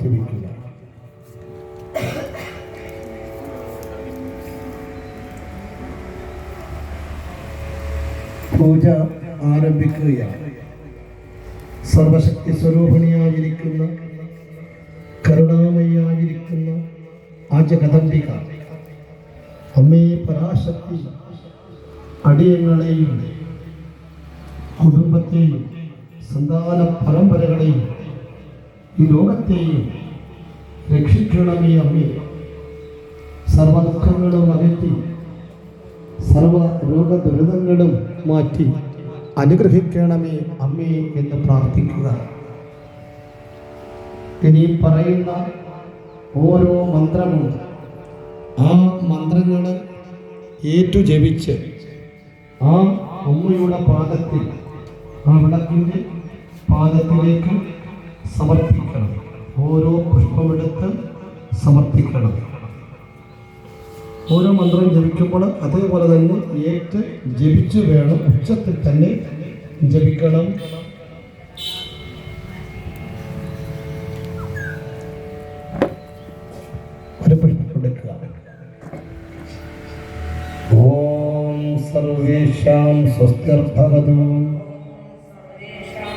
മാറ്റിവെക്കുക പൂജ ആരംഭിക്കുകയാണ്. സർവശക്തി സ്വരൂപിണിയായിരിക്കുന്ന കരുണാമയായിരിക്കുന്ന ആജകദംബിക അമ്മേ പരാശക്തി അടിയങ്ങളെയും കുടുംബത്തെയും സന്താന പരമ്പരകളെയും ഈ ലോകത്തെയും രക്ഷിക്കണമേ അമ്മേ. സർവദുഃഖങ്ങളും അകറ്റി സർവ രോഗദുരിതങ്ങളും മാറ്റി അനുഗ്രഹിക്കണമേ അമ്മേ എന്ന് പ്രാർത്ഥിക്കുക. ഇനി പറയുന്ന ഓരോ മന്ത്രവും ആ മന്ത്രങ്ങൾ ഏറ്റു ജപിച്ച് ആ അമ്മയുടെ പാദത്തിൽ ആ പാദത്തിലേക്ക് സമർപ്പിക്കണം. ഓരോ പുഷ്പമെടുത്ത് സമർപ്പിക്കണം. ഓരോ മന്ത്രം ജപിക്കുമ്പോൾ അതേപോലെ തന്നെ ഏറ്റ് ജപിച്ചു വേണം ഉച്ചത്തിൽ തന്നെ ജപിക്കണം. ഒരു പുഷ്പം എടുക്കുക. ഓം സർവേഷാം സ്വസ്തിർഭവതു.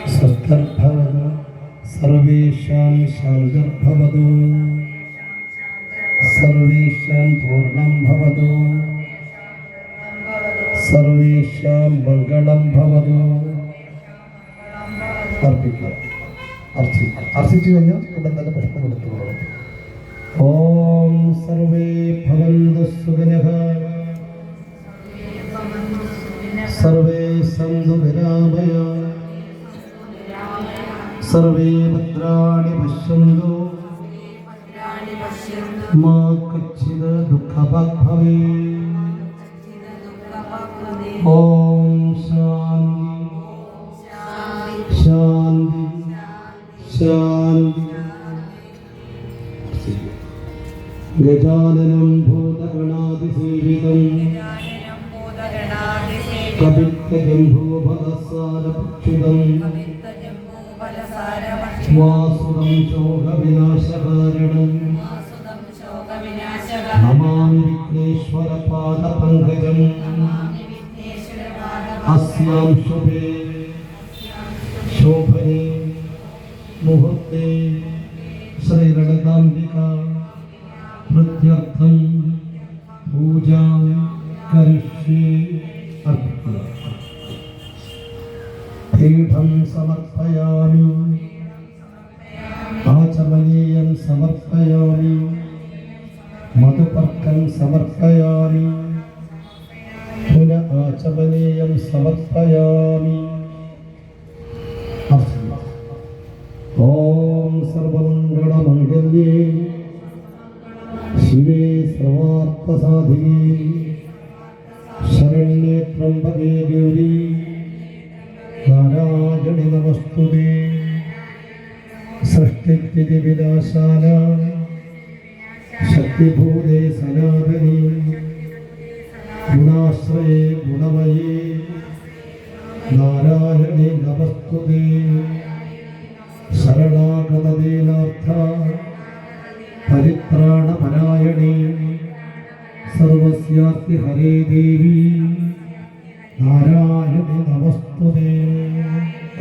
സ്വസ്തിർഭവതു. സർവേഷാം ശാന്തിർഭവതു സർവേഷാം പൂർണം ഭവതു സർവേഷാം മംഗളം ഭവതു അർപ്പിക്കുക അർച്ചിക്കുക അർച്ചിച്ചു കഴിഞ്ഞാൽ ഉടൻ തന്നെ പുഷ്പം എടുത്തു കൊടുക്കണം ഓം സർവേ ഭവന്തു സുഖനഃ സർവേ സന്തു വിരാമയ സർവേ ഭദ്രാണി പശ്യന്തു. മാ കച്ചിത് ദുഃഖഭാഗ് ഭവേ ഓം ശാന്തി. ശാന്തി. ശാന്തി. ഗജാനനം ഭൂതഗണാതിസേവിതം. കപിത്തജംഭൂപദസാരഭക്ഷിതം. ശ്വാസുതം ശോകവിനാശകാരണം നമാമി വിഘ്നേശ്വര പാദപങ്കജം അസ്യാം ശുഭേ ശോഭനെ മുഹൂർത്തെ ശ്രീരണതാംബിക പ്രത്യർത്ഥം പൂജാം കരിഷ്യേ അർപ്പിക്കുക पीठं समर्पयामि आचमनीयं समर्पयामि मधुपर्कं समर्पयामि पुन आचमनीयं समर्पयामि अर्चना। ॐ सर्वमङ्गलमङ्गल्ये शिवे सर्वार्थसाधिके ജഗതിഗണിത വസ്തുതി സൃഷ്ടിസ്ഥിതി വിനാശാല ശക്തിഭൂതേ സനാതനി. ഗുണാശ്രയേ ഗുണമയേ. നാരായണി നമസ്തുതി. ശരണാഗതദീനാർത്ഥ പരിത്രാണപരായണി. സർവസ്യാർത്തി ഹരേ ദേവി. നാരായണി നമസ്തുതേ.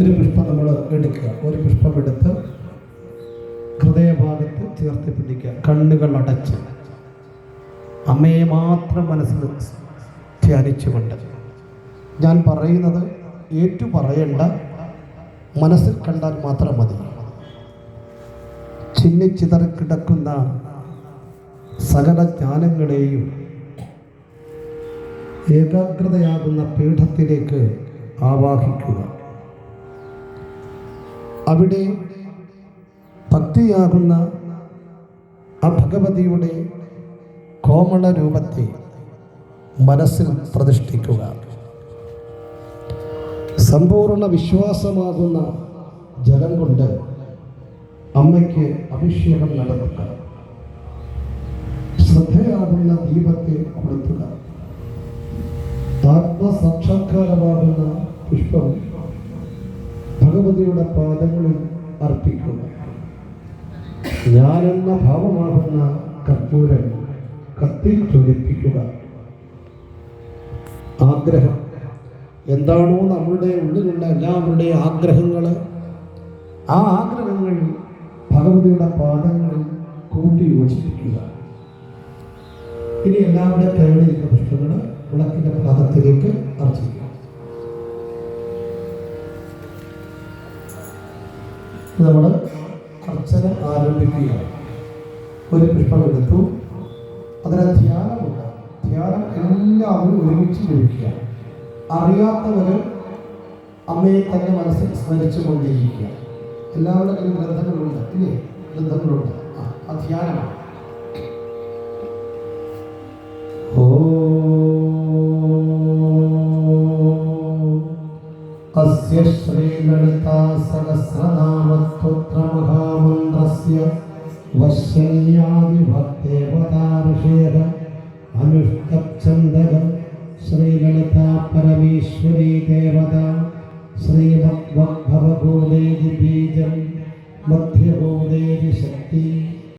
ഒരു പുഷ്പം നമ്മൾ എടുക്കുക. ഒരു പുഷ്പം എടുത്ത് ഹൃദയഭാഗത്ത് ചേർത്ത് പിടിക്കുക. കണ്ണുകൾ അടച്ച്. അമ്മയെ മാത്രം മനസ്സിൽ ധ്യാനിച്ചുകൊണ്ട്. ഞാൻ പറയുന്നത് ഏറ്റു പറയേണ്ട മനസ്സിൽ കണ്ടാൽ മാത്രം മതി. ചിന്നിച്ചിതറി കിടക്കുന്ന സകല ജ്ഞാനങ്ങളെയും ഏകാഗ്രതയാകുന്ന പീഠത്തിലേക്ക് ആവാഹിക്കുക. അവിടെ ഭക്തിയാകുന്ന ആ ഭഗവതിയുടെ കോമള രൂപത്തെ മനസ്സിൽ പ്രതിഷ്ഠിക്കുക. സമ്പൂർണ വിശ്വാസമാകുന്ന ജലം കൊണ്ട് അമ്മയ്ക്ക് അഭിഷേകം നടത്തുക. ശ്രദ്ധയാകുന്ന ദീപത്തെ കൊളുത്തുക. ആത്മസാക്ഷാത്കാരമാകുന്ന പുഷ്പം ഭഗവതിയുടെ പാദങ്ങളിൽ അർപ്പിക്കുക. ഞാനെന്ന ഭാവമാകുന്ന കർപ്പൂരം കത്തിൽ ജ്വലിപ്പിക്കുക. ആഗ്രഹം. എന്താണോ നമ്മളുടെ ഉള്ളിലുള്ള എല്ലാവരുടെയും ആഗ്രഹങ്ങൾ ആ ആഗ്രഹങ്ങൾ ഭഗവതിയുടെ പാദങ്ങളിൽ കൂട്ടി യോജിപ്പിക്കുക. ഇനി എല്ലാവരുടെ കയ്യിലിരിക്കുന്ന പുഷ്പങ്ങൾ വിളക്കിന്റെ പാദത്തിലേക്ക് അർച്ചിക്കുക നമ്മൾ അർച്ചന ആരംഭിക്കുകയാണ് ഒരു പുഷ്പം എടുത്തു അതിന് ധ്യാനമുണ്ട് ധ്യാനം എല്ലാവരും ഒരുമിച്ച് ജപിക്കുക അറിയാത്തവർ അമ്മയെ തന്നെ മനസ്സിൽ സ്മരിച്ചു കൊണ്ടിരിക്കുക എല്ലാവരുടെ കയ്യിൽ ഗ്രന്ഥങ്ങളുണ്ട് ഇല്ലേ ഗ്രന്ഥങ്ങളുണ്ട് ആ, ആ ധ്യാനമാണ് अस्य श्रीललिता सहस्रनामस्तोत्रमहामन्त्रस्य അനുഷ്ടഛന്ദകം ശ്രീലളിതാ പരമേശ്വരി ദേവത ശ്രീമദ്വദ്ഭവഭൂതേരി ബീജം മധ്യഭൂതേരി ശക്തി.